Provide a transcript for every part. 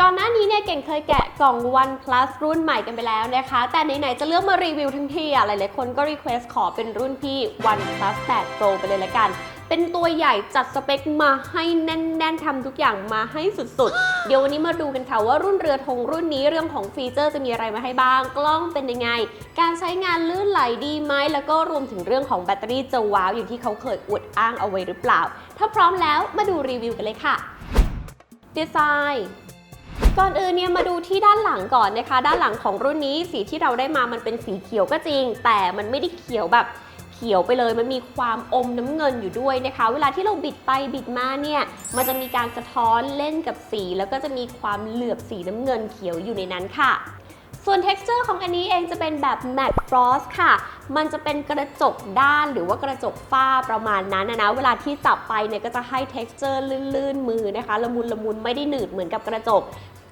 ก่อนหน้านี้เนี่ยเก่งเคยแกะกล่อง One Plus รุ่นใหม่กันไปแล้วนะคะ แต่ไหนๆจะเลือกมารีวิวทั้งทีอะหลายๆคนก็รีเควสขอเป็นรุ่นพี่ One Plus 8 Pro ไปเลยละกัน เป็นตัวใหญ่จัดสเปคมาให้แน่น ๆทำทุกอย่างมาให้สุดๆ เดี๋ยววันนี้มาดูกันค่ะว่ารุ่นเรือธงรุ่นนี้เรื่องของฟีเจอร์จะมีอะไรมาให้บ้าง กล้องเป็นยังไง การใช้งานลื่นไหลดีไหมแล้วก็รวมถึงเรื่องของแบตเตอรี่จะว้าวอย่างที่เขาเคยอวดอ้างเอาไว้หรือเปล่า ถ้าพร้อมแล้วมาดูรีวิวกันเลยค่ะดีไซน์ ก่อนอื่นเนี่ยมาดูที่ด้านหลังก่อนนะคะ ด้านหลังของรุ่นนี้สีที่เราได้มามันเป็นสีเขียวก็จริง แต่มันไม่ได้เขียวแบบเขียวไปเลยมันมีความอมน้ำเงินอยู่ด้วยนะคะ เวลาที่เราบิดไปบิดมาเนี่ยมันจะมีการสะท้อนเล่นกับสี แล้วก็จะมีความเหลือบสีน้ำเงินเขียวอยู่ในนั้นค่ะ ส่วน texture ของอันนี้เองจะเป็นแบบ matte frost ค่ะ มันจะเป็นกระจกด้านหรือว่ากระจกฝ้าประมาณนั้นนะนะ เวลาที่จับไปเนี่ยก็จะให้ texture ลื่นๆ มือนะคะ ละมุนละมุนไม่ได้หนืดเหมือนกับกระจก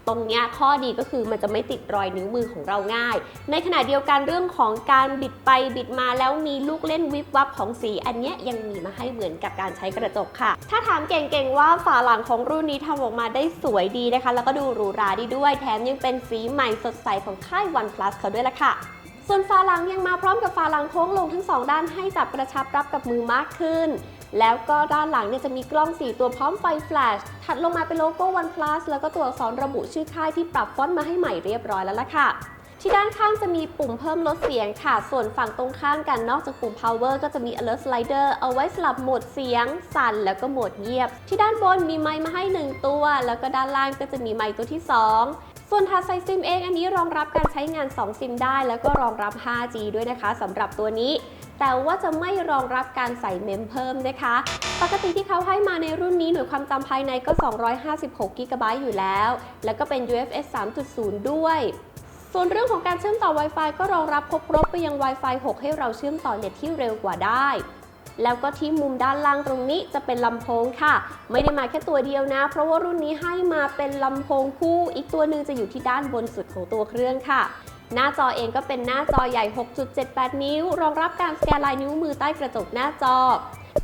ตรงนี้ข้อดีก็คือมันจะไม่ติดรอยนิ้วมือของเราง่าย ในขณะเดียวกันเรื่องของการบิดไปบิดมาแล้วมีลูกเล่นวิบวับของสี อันนี้ยังมีมาให้เหมือนกับการใช้กระจกค่ะ ถ้าถามเก่งๆว่าฝาหลังของรุ่นนี้ทำออกมาได้สวยดีนะคะ แล้วก็ดูหรูหราดีด้วย แถมยังเป็นสีใหม่สดใสของค่าย OnePlus เขาด้วยละค่ะส่วนฝาหลังยังมาพร้อมกับฝาหลังโค้งลงทั้งสองด้านให้จับกระชับรับกับมือมากขึ้น แล้วก็ด้านหลังเนี่ยจะมีกล้อง 4 ตัวพร้อมไฟแฟลช ถัดลงมาเป็นโลโก้ OnePlus แล้วก็ตัวอักษรระบุชื่อค่ายที่ปรับฟอนต์มาให้ใหม่เรียบร้อยแล้วล่ะค่ะที่ด้านข้างจะมีปุ่มเพิ่มลดเสียงค่ะ ส่วนฝั่งตรงข้ามกันนอกจากปุ่ม power ก็จะมี alert slider เอาไว้สลับโหมดเสียง สั่นแล้วก็โหมดเงียบ ที่ด้านบนมีไมค์มาให้ 1 ตัว แล้วก็ด้านล่างก็จะมีไมค์ตัวที่ 2 ส่วนถาดใส่ซิมเองอันนี้รองรับการใช้งาน 2 ซิมได้ แล้วก็รองรับ 5G ด้วยนะคะสำหรับตัวนี้ แต่ว่าจะไม่รองรับการใส่เมมเพิ่มนะคะ ปกติที่เขาให้มาในรุ่นนี้หน่วยความจำภายในก็ 256 g b อยู่แล้ว แล้วก็เป็น UFS 3.0 ด้วย ส่วนเรื่องของการเชื่อมต่อ Wi-Fi ก็รองรับครบรบไปยัง Wi-Fi 6 ให้เราเชื่อมต่อเน็ตที่เร็วกว่าได้แล้วก็ที่มุมด้านล่างตรงนี้จะเป็นลำโพงค่ะ ไม่ได้มาแค่ตัวเดียวนะ เพราะว่ารุ่นนี้ให้มาเป็นลำโพงคู่ อีกตัวหนึ่งจะอยู่ที่ด้านบนสุดของตัวเครื่องค่ะ หน้าจอเองก็เป็นหน้าจอใหญ่ 6.78 นิ้ว รองรับการสแกนลายนิ้วมือใต้กระจกหน้าจอ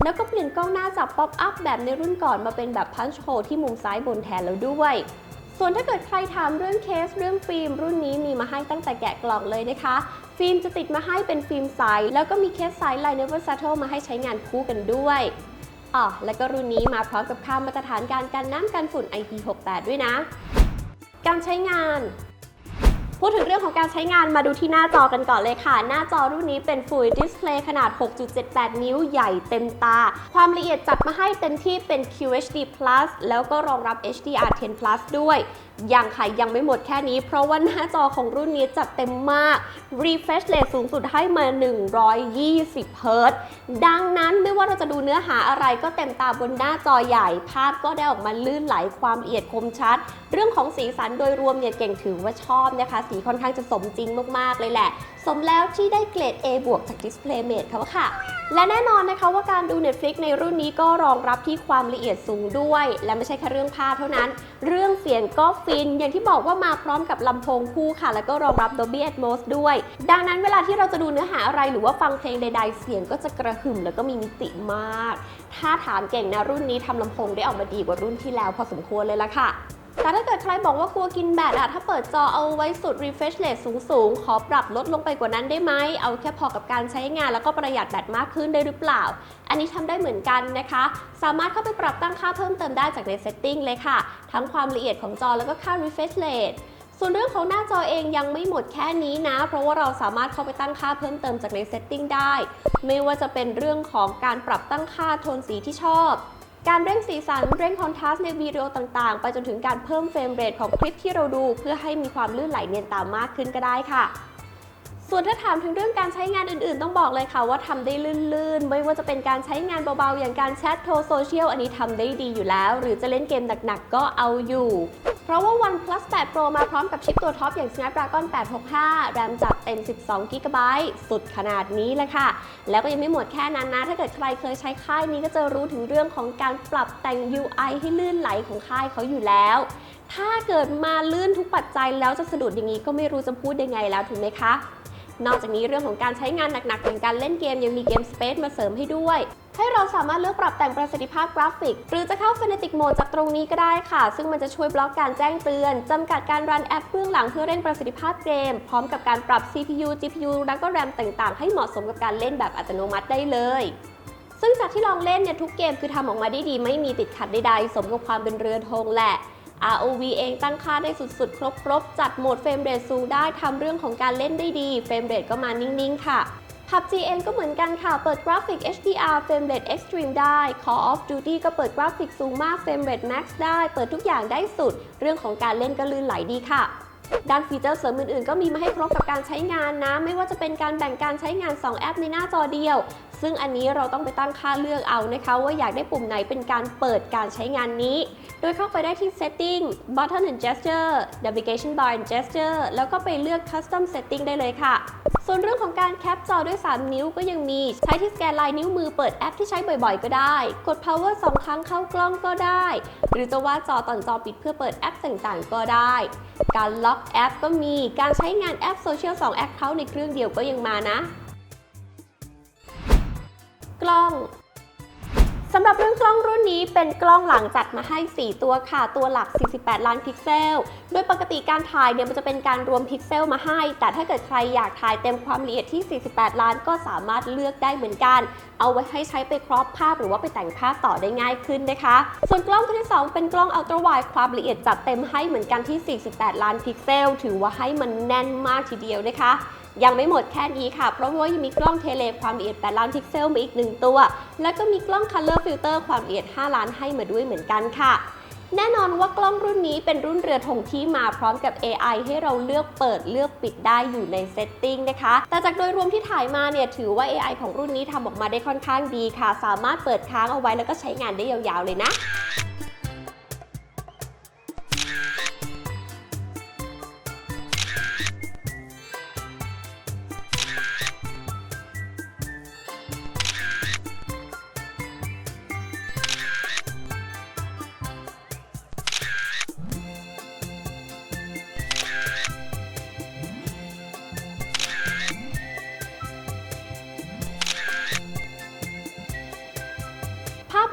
แล้วก็เปลี่ยนกล้องหน้าจับป๊อปอัพแบบในรุ่นก่อนมาเป็นแบบพันช์โฮที่มุมซ้ายบนแทนแล้วด้วย ส่วนถ้าเกิดใครถามเรื่องเคสเรื่องฟิล์ม รุ่นนี้มีมาให้ตั้งแต่แกะกล่องเลยนะคะ ฟิล์มจะติดมาให้เป็นฟิล์มใสแล้วก็มีเคสใสลน์ Never Settle มาให้ใช้งานคู่กันด้วยอ๋อแล้วก็รุ่นนี้มาพร้อมกับค่ามาตรฐานการกันน้ำกันฝุ่น IP68 ด้วยนะ การใช้งาน พูดถึงเรื่องของการใช้งานมาดูที่หน้าจอกันก่อนเลยค่ะ หน้าจอรุ่นนี้เป็น Full Display ขนาด 6.78 นิ้วใหญ่เต็มตา ความละเอียดจัดมาให้เต็มที่เป็น QHD แล้วก็รองรับ HDR10 ด้วย ยังค่ะยังไม่หมดแค่นี้ เพราะว่าหน้าจอของรุ่นนี้จัดเต็มมาก Refresh Rate สูงสุดให้มา 120 Hz ดังนั้นไม่ว่าเราจะดูเนื้อหาอะไรก็เต็มตาบนหน้าจอใหญ่ ภาพก็ได้ออกมาลื่นไหลความละเอียดคมชัด เรื่องของสีสันโดยรวมเนี่ยเก่งถือว่าชอบนะคะ สีค่อนข้างจะสมจริงมากๆเลยแหละ สมแล้วที่ได้เกรด A บวกจาก DisplayMate เขาค่ะ และแน่นอนนะคะว่าการดู Netflix ในรุ่นนี้ก็รองรับที่ความละเอียดสูงด้วย และไม่ใช่แค่เรื่องภาพเท่านั้น เรื่องเสียงก็ฟิน อย่างที่บอกว่ามาพร้อมกับลำโพงคู่ค่ะ แล้วก็รองรับ Dolby Atmos ด้วย ดังนั้นเวลาที่เราจะดูเนื้อหาอะไรหรือว่าฟังเพลงใด ๆ เสียงก็จะกระหึ่มแล้วก็มีมิติมาก ถ้าถามเก่งนะรุ่นนี้ทำลำโพงได้ออกมาดีกว่ารุ่นที่แล้วพอสมควรเลยละค่ะ แต่ถ้าเกิดใครบอกว่ากลัวกินแบตอะถ้าเปิดจอเอาไว้สุด refresh rate สูงๆ ขอปรับลดลงไปกว่านั้นได้ไหม เอาแค่พอกับการใช้งานแล้วก็ประหยัดแบตมากขึ้นได้หรือเปล่า อันนี้ทำได้เหมือนกันนะคะ สามารถเข้าไปปรับตั้งค่าเพิ่มเติมได้จากใน setting เลยค่ะ ทั้งความละเอียดของจอแล้วก็ค่า refresh rate ส่วนเรื่องของหน้าจอเองยังไม่หมดแค่นี้นะ เพราะว่าเราสามารถเข้าไปตั้งค่าเพิ่มเติมจากใน setting ได้ ไม่ว่าจะเป็นเรื่องของการปรับตั้งค่าโทนสีที่ชอบ การเร่งสีสันเร่งคอนทราสต์ในวิดีโอต่างๆ ไปจนถึงการเพิ่มเฟรมเรทของคลิปที่เราดู เพื่อให้มีความลื่นไหลเนียนตามมากขึ้นก็ได้ค่ะ ส่วนถ้าถามถึงเรื่องการใช้งานอื่นๆ ต้องบอกเลยค่ะว่าทำได้ลื่นๆ ไม่ว่าจะเป็นการใช้งานเบาๆ อย่างการแชทโทรโซเชียลอันนี้ทำได้ดีอยู่แล้ว หรือจะเล่นเกมหนักๆ ก็เอาอยู่ ราะว่า OnePlus 8 Pro มาพร้อมกับชิปตัวท็อปอย่าง Snapdragon 865 แรมจัดเต็ม 12 GB สุดขนาดนี้เลยค่ะ แล้วก็ยังไม่หมดแค่นั้นนะ ถ้าเกิดใครเคยใช้ค่ายนี้ก็จะรู้ถึงเรื่องของการปรับแต่ง UI ให้ลื่นไหลของค่ายเขาอยู่แล้ว ถ้าเกิดมาลื่นทุกปัจจัยแล้วจะสะดุดอย่างนี้ก็ไม่รู้จะพูดยังไงแล้วถูกไหมคะนอกจากนี้เรื่องของการใช้งานหนักๆอย่างการเล่นเกมยังมีเกม Space มาเสริมให้ด้วย ให้เราสามารถเลือกปรับแต่งประสิทธิภาพกราฟิก หรือจะเข้า Phonetic Mode จากตรงนี้ก็ได้ค่ะ ซึ่งมันจะช่วยบล็อกการแจ้งเตือน จำกัดการรันแอปเบื้องหลังเพื่อเร่งประสิทธิภาพเกม พร้อมกับการปรับ CPU GPU และก็ RAM ต่างๆ ให้เหมาะสมกับการเล่นแบบอัตโนมัติได้เลยซึ่งจากที่ลองเล่นเนี่ยทุกเกมคือทำออกมาได้ดี ไม่มีติดขัดใดๆ สมกับความเป็นเรือธงแหละ ROV เองตั้งค่าได้สุดๆ ครบๆ จัดโหมดเฟรมเรทสูงได้ทำเรื่องของการเล่นได้ดี เฟรมเรทก็มานิ่งๆ ค่ะ PUBG เองก็เหมือนกันค่ะ เปิดกราฟิก HDR เฟรมเรท Extreme ได้ Call of Duty ก็เปิดกราฟิกสูงมากเฟรมเรท Max ได้ เปิดทุกอย่างได้สุด เรื่องของการเล่นก็ลื่นไหลดีค่ะด้านฟีเจอร์เสริมอื่นๆ ก็มีมาให้ครบกับการใช้งานนะ ไม่ว่าจะเป็นการแบ่งการใช้งาน 2 แอปในหน้าจอเดียว ซึ่งอันนี้เราต้องไปตั้งค่าเลือกเอานะคะ ว่าอยากได้ปุ่มไหนเป็นการเปิดการใช้งานนี้ โดยเข้าไปได้ที่ Setting Button and Gesture Navigation Bar and Gesture แล้วก็ไปเลือก Custom Setting ได้เลยค่ะ ส่วนเรื่องของการแคปจอด้วย 3 นิ้วก็ยังมี ใช้ที่สแกนลายนิ้วมือเปิดแอปที่ใช้บ่อยๆ ก็ได้ กด power 2 ครั้งเข้ากล้องก็ได้ หรือจะว่าจอตอนจอปิดเพื่อเปิดแอปต่างๆ ก็ได้ การล็อกแอปก็มี การใช้งานแอปโซเชียล2แอคเคาท์ในเครื่องเดียวก็ยังมานะ กล้อง สำหรับเรื่องกล้องรุ่นนี้เป็นกล้องหลังจัดมาให้ 4 ตัวค่ะ ตัวหลัก 48 ล้านพิกเซล โดยปกติการถ่ายเนี่ยมันจะเป็นการรวมพิกเซลมาให้ แต่ถ้าเกิดใครอยากถ่ายเต็มความละเอียดที่ 48 ล้านก็สามารถเลือกได้เหมือนกัน เอาไว้ให้ใช้ไปครอปภาพหรือว่าไปแต่งภาพต่อได้ง่ายขึ้นนะคะ ส่วนกล้องตัวที่ 2 เป็นกล้องอัลตร้าไวด์ความละเอียดจัดเต็มให้เหมือนกันที่ 48 ล้านพิกเซล ถือว่าให้มันแน่นมากทีเดียวนะคะ ยังไม่หมดแค่นี้ค่ะ เพราะว่ายังมีกล้องเทเลความละเอียด 8 ล้านพิกเซลมาอีก 1 ตัว แล้วก็มีกล้อง Color Filter ความละเอียด 5 ล้านให้มาด้วยเหมือนกันค่ะ แน่นอนว่ากล้องรุ่นนี้เป็นรุ่นเรือธงที่มาพร้อมกับ AI ให้เราเลือกเปิดเลือกปิดได้อยู่ในเซตติ้งนะคะ แต่จากโดยรวมที่ถ่ายมาเนี่ยถือว่า AI ของรุ่นนี้ทำออกมาได้ค่อนข้างดีค่ะ สามารถเปิดค้างเอาไว้แล้วก็ใช้งานได้ยาวๆเลยนะ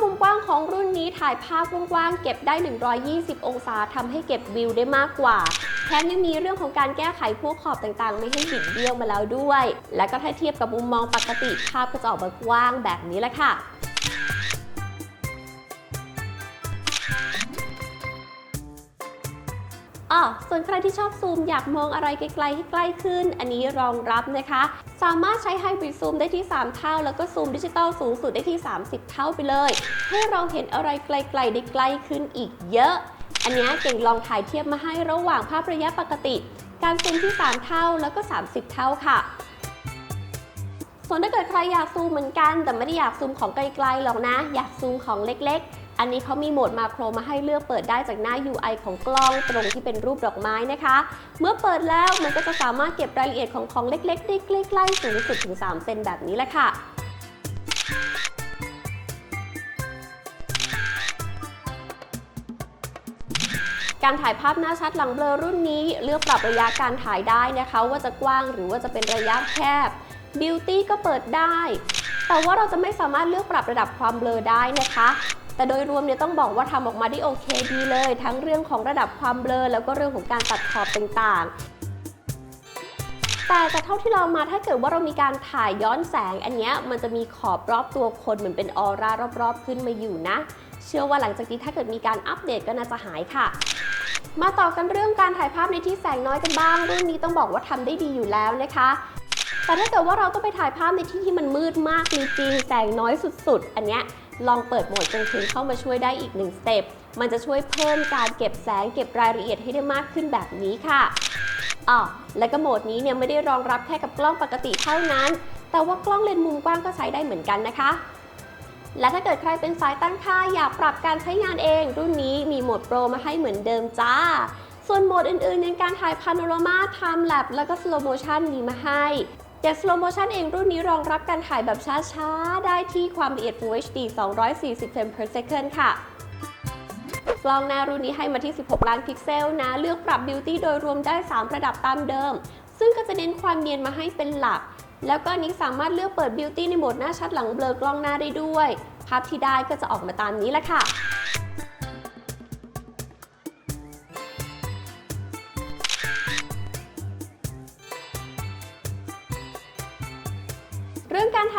มุมกว้างของรุ่นนี้ถ่ายภาพกว้างๆเก็บได้ 120 องศาทำให้เก็บวิวได้มากกว่า แถมยังมีเรื่องของการแก้ไขพวกขอบต่างๆ ไม่ให้บิดเบี้ยวมาแล้วด้วย และก็ถ้าเทียบกับมุมมองปกติภาพก็จะออกมากว้างแบบนี้แหละค่ะ อ๋อส่วนใครที่ชอบซูมอยากมองอะไรไกลๆให้ใกล้ขึ้น อันนี้รองรับนะคะ สามารถใช้ไฮบริดซูมได้ที่ 3 เท่า แล้วก็ซูมดิจิตอลสูงสุดได้ที่ 30 เท่าไปเลย ให้เราเห็นอะไรไกลๆได้ใกล้ขึ้นอีกเยอะ อันนี้เก่งลองถ่ายเทียบมาให้ระหว่างภาพระยะปกติ การซูมที่ 3 เท่าแล้วก็ 30 เท่าค่ะส่วนถ้าเกิดใครอยากซูมเหมือนกัน แต่ไม่ได้อยากซูมของไกลๆหรอกนะ อยากซูมของเล็กๆ อันนี้เขามีโหมดมาโครมาให้เลือกเปิดได้จากหน้า UI ของกล้องตรงที่เป็นรูปดอกไม้นะคะ เมื่อเปิดแล้วมันก็จะสามารถเก็บรายละเอียดของของเล็กๆได้ใกล้ๆสูงสุดถึง3เซนแบบนี้แหละค่ะการถ่ายภาพหน้าชัดหลังเบลอรุ่นนี้ เลือกปรับระยะการถ่ายได้นะคะ ว่าจะกว้างหรือว่าจะเป็นระยะแคบ Beauty ก็เปิดได้ แต่ว่าเราจะไม่สามารถเลือกปรับระดับความเบลอได้นะคะ แต่โดยรวมเนี่ยต้องบอกว่าทำออกมาได้โอเคดีเลย ทั้งเรื่องของระดับความเบลอแล้วก็เรื่องของการตัดขอบต่างๆแต่จากเท่าที่เรามาถ้าเกิดว่าเรามีการถ่ายย้อนแสงอันเนี้ยมันจะมีขอบรอบตัวคนเหมือนเป็นออร่ารอบๆ ขึ้นมาอยู่นะ เชื่อว่าหลังจากนี้ถ้าเกิดมีการอัปเดตก็น่าจะหายค่ะ มาต่อกันเรื่องการถ่ายภาพในที่แสงน้อยกันบ้างรุ่นนี้ต้องบอกว่าทำได้ดีอยู่แล้วนะคะ แต่ถ้าเกิดว่าเราต้องไปถ่ายภาพในที่ที่มันมืดมากจริงๆแสงน้อยสุด ๆ อันเนี้ย ลองเปิดโหมดกลางคืนเข้ามาช่วยได้อีกหนึ่งสเต็ป มันจะช่วยเพิ่มการเก็บแสงเก็บรายละเอียดให้ได้มากขึ้นแบบนี้ค่ะอ๋อและก็โหมดนี้เนี่ยไม่ได้รองรับแค่กับกล้องปกติเท่านั้น แต่ว่ากล้องเลนส์มุมกว้างก็ใช้ได้เหมือนกันนะคะ และถ้าเกิดใครเป็นสายตั้งค่าอยากปรับการใช้งานเอง รุ่นนี้มีโหมดโปรมาให้เหมือนเดิมจ้า ส่วนโหมดอื่นๆในการถ่ายพาโนรามาไทม์แลปแล้วก็สโลโมชันมีมาให้ อย่างสโลโมชันเองรุ่นนี้รองรับการถ่ายแบบช้า ๆ ได้ที่ความละเอียด Full HD 240เฟรม per second ค่ะ กล้องหน้ารุ่นนี้ให้มาที่ 16 ล้านพิกเซลนะ เลือกปรับ Beauty โดยรวมได้ 3 ระดับตามเดิม ซึ่งก็จะเน้นความเนียนมาให้เป็นหลัก แล้วก็นี้สามารถเลือกเปิด Beauty ในโหมดหน้าชัดหลังเบลอกล้องหน้าได้ด้วย ภาพที่ได้ก็จะออกมาตามนี้แหละค่ะ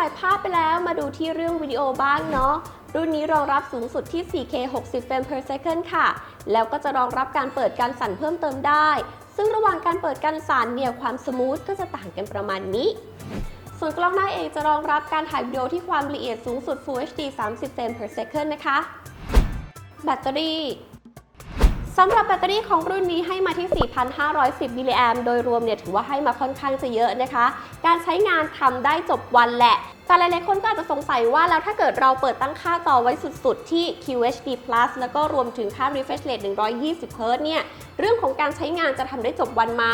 ายภาพไปแล้วมาดูที่เรื่องวิดีโอบ้างเนาะ รุ่นนี้รองรับสูงสุดที่ 4K 60 เฟรม per second ค่ะ แล้วก็จะรองรับการเปิดการสั่นเพิ่มเติมได้ ซึ่งระหว่างการเปิดการสั่นเนี่ยความสมูทก็จะต่างกันประมาณนี้ ส่วนกล้องหน้าเองจะรองรับการถ่ายวิดีโอที่ความละเอียดสูงสุด Full HD 30 เฟรม per second นะคะ แบตเตอรี่สำหรับแบตเตอรี่ของรุ่นนี้ให้มาที่ 4,510 มิลลิแอมโดยรวมเนี่ยถือว่าให้มาค่อนข้างจะเยอะนะคะ การใช้งานทำได้จบวันแหละ แต่หลายๆคนก็อาจจะสงสัยว่าแล้วถ้าเกิดเราเปิดตั้งค่าจอไว้สุดๆ ที่ QHD Plus แล้วก็รวมถึงค่า refresh rate 120 Hz เนี่ยเรื่องของการใช้งานจะทำได้จบวันไหม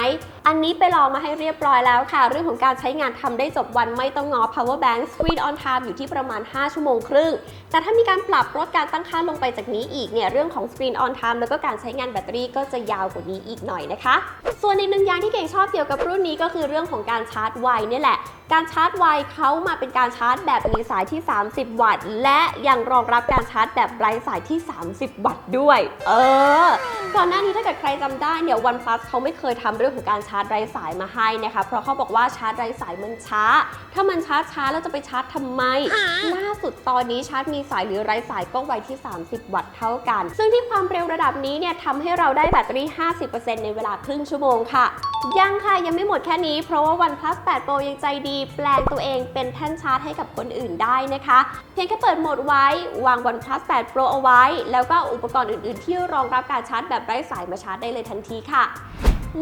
อันนี้ไปลองมาให้เรียบร้อยแล้วค่ะ เรื่องของการใช้งานทำได้จบวันไม่ต้องงอ power bank screen on time อยู่ที่ประมาณ 5 ชั่วโมงครึ่ง แต่ถ้ามีการปรับลดการตั้งค่าลงไปจากนี้อีกเนี่ยเรื่องของ screen on time แล้วก็การใช้งานแบตเตอรี่ก็จะยาวกว่านี้อีกหน่อยนะคะ ส่วนอีกหนึ่งอย่างที่เก่งชอบเกี่ยวกับรุ่นนี้ก็คือเรื่องของการชาร์จไวเนี่ยแหละ การชาร์จไวเขามาเป็นการชาร์จแบบมีสายที่ 30 วัตต์ และยังรองรับการชาร์จแบบไร้สายที่ 30 วัตต์ด้วย เออ ก่อนหน้านี้ถ้าเกิดใครจำได้เนี่ย OnePlus เขาไม่เคยทำเรื่องของการชาร์จไร้สายมาให้นะคะ เพราะเขาบอกว่าชาร์จไร้สายมันช้า ถ้ามันชาร์จช้าแล้วจะไปชาร์จทำไม ล่าสุดตอนนี้ชาร์จมีสายหรือไร้สายก็ไวที่ 30 วัตต์เท่ากัน ซึ่งที่ความเร็วระดับนี้เนี่ยทำให้เราได้แบตเตอรี่ 50%ในเวลาครึ่งชั่วโมงค่ะยังค่ะยังไม่หมดแค่นี้เพราะว่า OnePlus 8 Pro ยังใจดี แปลงตัวเองเป็นแท่นชาร์จให้กับคนอื่นได้นะคะ เพียงแค่เปิดโหมดไว้ วาง OnePlus 8 Pro เอาไว้ แล้วก็เอาอุปกรณ์อื่นๆ ที่รองรับการชาร์จแบบไร้สายมาชาร์จได้เลยทันทีค่ะ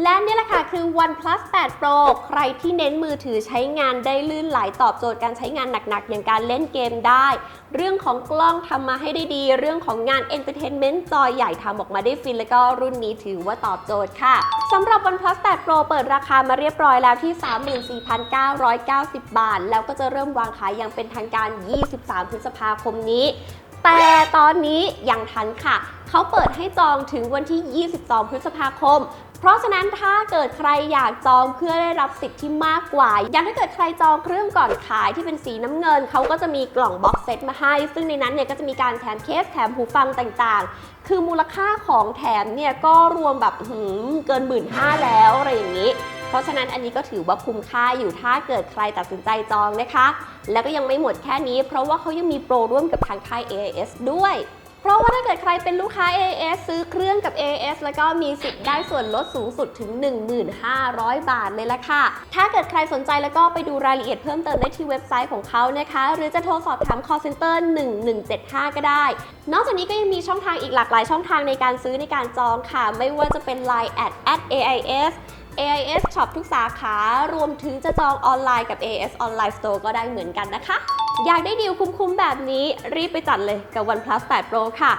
และนี่แหละค่ะคือ OnePlus 8 Pro ใครที่เน้นมือถือใช้งานได้ลื่นไหลตอบโจทย์การใช้งานหนักๆ อย่างการเล่นเกมได้ เรื่องของกล้องทำมาให้ได้ดี เรื่องของงานเอนเตอร์เทนเมนต์จอใหญ่ทำออกมาได้ฟิน แล้วก็รุ่นนี้ถือว่าตอบโจทย์ค่ะสำหรับ OnePlus 8 Pro เปิดราคามาเรียบร้อยแล้วที่ 34,990 บาท แล้วก็จะเริ่มวางขายอย่างเป็นทางการ 23 พฤษภาคมนี้ แต่ตอนนี้ยังทันค่ะ เขาเปิดให้จองถึงวันที่ 22 พฤษภาคม เพราะฉะนั้นถ้าเกิดใครอยากจองเพื่อได้รับสิทธิ์ที่มากกว่า อย่างถ้าเกิดใครจองเครื่องก่อนขายที่เป็นสีน้ำเงิน เขาก็จะมีกล่องบ็อกเซตมาให้ ซึ่งในนั้นเนี่ยก็จะมีการแถมเคสแถมหูฟังต่างๆ คือมูลค่าของแถมเนี่ยก็รวมแบบหืมเกินหมื่นห้าแล้วอะไรอย่างนี้ เพราะฉะนั้นอันนี้ก็ถือว่าคุ้มค่าอยู่ถ้าเกิดใครตัดสินใจจองนะคะ แล้วก็ยังไม่หมดแค่นี้ เพราะว่าเขายังมีโปรร่วมกับทางค่าย AIS ด้วยเพราะว่าถ้าเกิดใครเป็นลูกค้า AIS ซื้อเครื่องกับ AIS แล้วก็มีสิทธิ์ได้ส่วนลดสูงสุดถึง 1,500 บาทเลยละค่ะ ถ้าเกิดใครสนใจแล้วก็ไปดูรายละเอียดเพิ่มเติมได้ที่เว็บไซต์ของเขานะคะ หรือจะโทรสอบถาม call center 1175 ก็ได้ นอกจากนี้ก็ยังมีช่องทางอีกหลากหลายช่องทางในการซื้อในการจองค่ะ ไม่ว่าจะเป็น Line at at AIS AIS Shop ทุกสาขารวมถึงจะจองออนไลน์กับ AIS Online Store ก็ได้เหมือนกันนะคะ อยากได้ดีลคุ้มๆแบบนี้รีบไปจัดเลยกับ OnePlus 8 Pro ค่ะ